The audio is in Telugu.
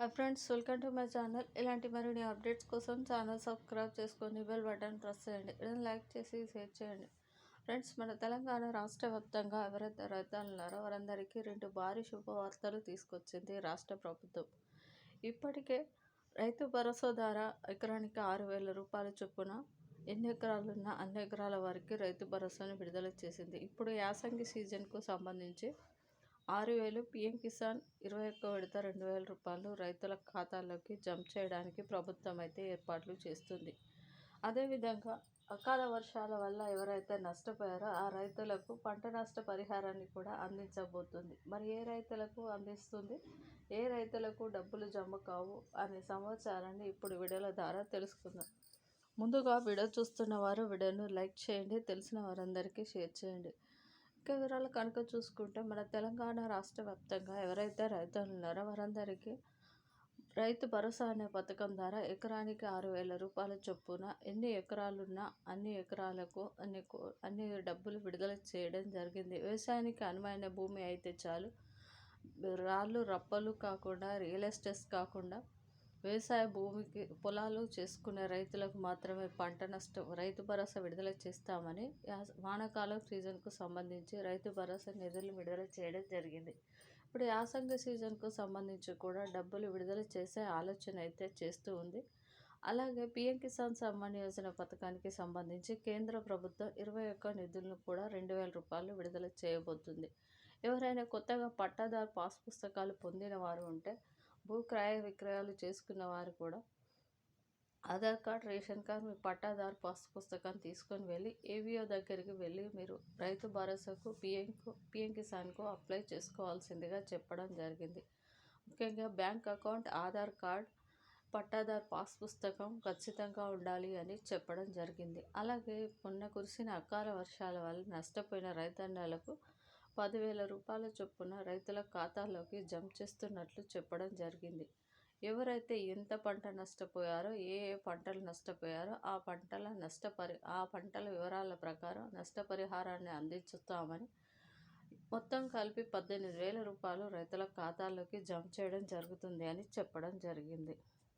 Hi friends welcome to my channel. ఇలాంటి మరిన్ని అప్డేట్స్ కోసం ఛానల్ సబ్స్క్రైబ్ చేసుకొని బెల్ బటన్ ప్రెస్ చేయండి. ఇలా లైక్ చేసి షేర్ చేయండి. ఫ్రెండ్స్ మన తెలంగాణ రాష్ట్ర వ్యాప్తంగా ఎవరైతే రైతులున్నారో వారందరికీ రెండు భారీ శుభవార్తలు తీసుకొచ్చింది రాష్ట్ర ప్రభుత్వం. ఇప్పటికే రైతు భరోసా ద్వారా ఎకరానికి ఆరు వేల రూపాయల చొప్పున ఎన్ని ఎకరాలున్న అన్ని ఎకరాల వారికి రైతు భరోసాను విడుదల చేసింది. ఇప్పుడు యాసంగి సీజన్కు సంబంధించి ఆరు వేలు పీఎం కిసాన్ ఇరవై ఒక్క విడత రెండు వేల రూపాయలు రైతుల ఖాతాల్లోకి జంప్ చేయడానికి ప్రభుత్వం అయితే ఏర్పాట్లు చేస్తుంది. అదేవిధంగా అకాల వర్షాల వల్ల ఎవరైతే నష్టపోయారో ఆ రైతులకు పంట నష్ట పరిహారాన్ని కూడా అందించబోతుంది. మరి ఏ రైతులకు అందిస్తుంది? ఏ రైతులకు డబ్బులు జమ కావు అనే సమాచారాన్ని ఇప్పుడు వీడియోల ద్వారా తెలుసుకుందాం. ముందుగా వీడియో చూస్తున్న వారు వీడియోను లైక్ చేయండి తెలిసిన వారందరికీ షేర్ చేయండి. ముఖ్య వివరాలు కనుక చూసుకుంటే మన తెలంగాణ రాష్ట్ర వ్యాప్తంగా ఎవరైతే రైతులు ఉన్నారో వారందరికీ రైతు భరోసా అనే పథకం ద్వారా ఎకరానికి ఆరు వేల రూపాయల చొప్పున ఎన్ని ఎకరాలున్నా అన్ని ఎకరాలకు అన్ని అన్ని డబ్బులు విడుదల చేయడం జరిగింది. వ్యవసాయానికి అనువైన భూమి అయితే చాలు. రాళ్ళు రప్పలు కాకుండా రియల్ ఎస్టేట్స్ కాకుండా వ్యవసాయ భూమికి పొలాలు చేసుకునే రైతులకు మాత్రమే పంట నష్టం రైతు భరోసా విడుదల చేస్తామని వానాకాలం సీజన్కు సంబంధించి రైతు భరోసా నిధులు విడుదల చేయడం జరిగింది. ఇప్పుడు యాసంగ సీజన్కు సంబంధించి కూడా డబ్బులు విడుదల చేసే ఆలోచన అయితే చేస్తూ ఉంది. అలాగే పిఎం కిసాన్ సమ్మాన్ యోజన పథకానికి సంబంధించి కేంద్ర ప్రభుత్వం ఇరవై ఒక్క నిధులను కూడా రెండు వేల రూపాయలు విడుదల చేయబోతుంది. ఎవరైనా కొత్తగా పట్టాదారు పాస్ పుస్తకాలు పొందిన వారు ఉంటే భూ క్రయ విక్రయాలు చేసుకున్న వారు కూడా ఆధార్ కార్డ్ రేషన్ కార్డ్ మీ పట్టాదారు పాస్ పుస్తకాన్ని తీసుకొని వెళ్ళి ఏవిఓ దగ్గరికి వెళ్ళి మీరు రైతు భరోసాకు పిఎంకు పిఎం కిసాన్కు అప్లై చేసుకోవాల్సిందిగా చెప్పడం జరిగింది. ముఖ్యంగా బ్యాంక్ అకౌంట్ ఆధార్ కార్డ్ పట్టాదారు పాస్ పుస్తకం ఖచ్చితంగా ఉండాలి అని చెప్పడం జరిగింది. అలాగే మొన్న కురిసిన అకాల వర్షాల వల్ల నష్టపోయిన రైతన్నలకు పదివేల రూపాయల చొప్పున రైతుల ఖాతాలోకి జమ చేస్తున్నట్లు చెప్పడం జరిగింది. ఎవరైతే ఎంత పంట నష్టపోయారో ఏ ఏ పంటలు నష్టపోయారో ఆ పంటల నష్టపరి ఆ పంటల వివరాల ప్రకారం నష్టపరిహారాన్ని అందించుతామని మొత్తం కలిపి పద్దెనిమిది వేల రూపాయలు రైతుల ఖాతాలోకి జమ చేయడం జరుగుతుంది అని చెప్పడం జరిగింది.